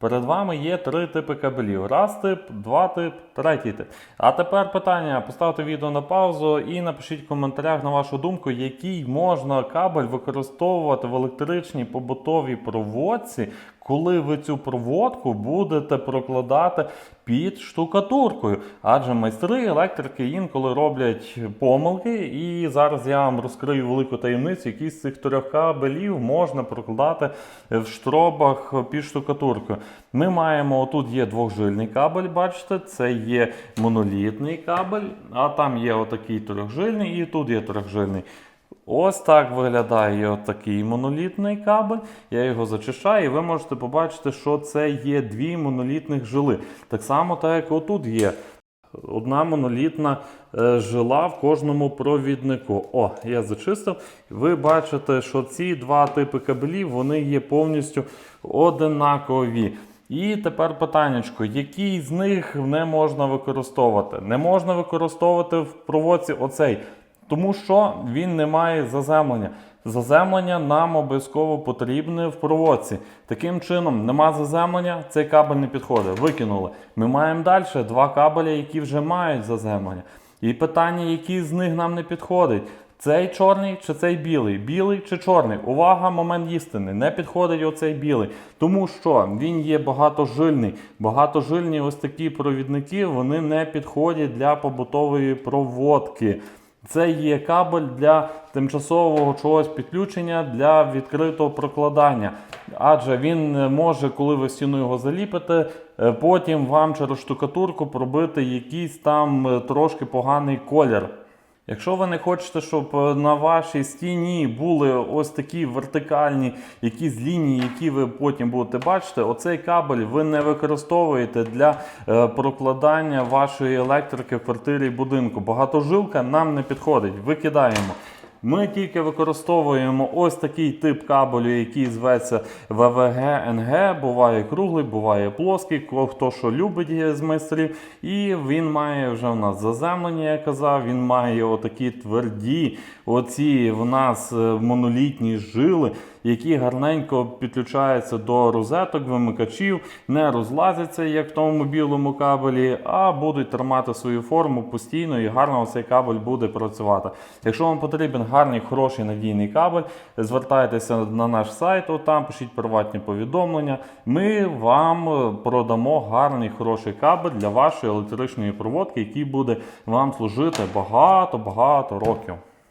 Перед вами є три типи кабелів. Раз тип, два тип, третій тип. А тепер питання: поставте відео на паузу і напишіть в коментарях на вашу думку, який можна кабель використовувати в електричній побутовій проводці, коли ви цю проводку будете прокладати під штукатуркою. Адже майстри електрики інколи роблять помилки, і зараз я вам розкрию велику таємницю, які з цих трьох кабелів можна прокладати в штробах під штукатуркою. Ми маємо отут є двохжильний кабель, бачите, це є монолітний кабель, а там є отакий трьохжильний, і тут є трьохжильний. Ось так виглядає отакий монолітний кабель. Я його зачищаю, і ви можете побачити, що це є дві монолітних жили. Так само, так як отут є одна монолітна е, жила в кожному провіднику. О, я зачистив. Ви бачите, що ці два типи кабелів вони є повністю одинакові. І тепер питаннячко, який з них не можна використовувати? Не можна використовувати в проводці оцей, тому що він не має заземлення. Заземлення нам обов'язково потрібне в проводці. Таким чином, нема заземлення, цей кабель не підходить. Викинули. Ми маємо далі два кабелі, які вже мають заземлення. І питання, який з них нам не підходить. Цей чорний чи цей білий? Білий чи чорний? Увага, момент істини. Не підходить оцей білий. Тому що він є багатожильний. Багатожильні ось такі провідники вони не підходять для побутової проводки. Це є кабель для тимчасового чогось підключення для відкритого прокладання. Адже він може, коли ви стіну його заліпите, е, потім вам через штукатурку пробити якийсь там е, трошки поганий колір. Якщо ви не хочете, щоб е, на вашій стіні були ось такі вертикальні якісь лінії, які ви потім будете бачити, оцей кабель ви не використовуєте для е, прокладання вашої електрики в квартирі і будинку. Багатожилка нам не підходить. Викидаємо. Ми тільки використовуємо ось такий тип кабелю, який зветься ВВГ НГ. Буває круглий, буває плоский, хто що любить з майстрів. І він має вже в нас заземлення, я казав. Він має отакі тверді, оці в нас е, монолітні жили, які гарненько підключаються до розеток, вимикачів, не розлазяться, як в тому білому кабелі, а будуть тримати свою форму постійно і гарно цей кабель буде працювати. Якщо вам потрібен гарний, хороший надійний кабель, звертайтеся на наш сайт, там пишіть приватні повідомлення. Ми вам е, продамо гарний, хороший кабель для вашої електричної проводки, який буде вам служити багато-багато років.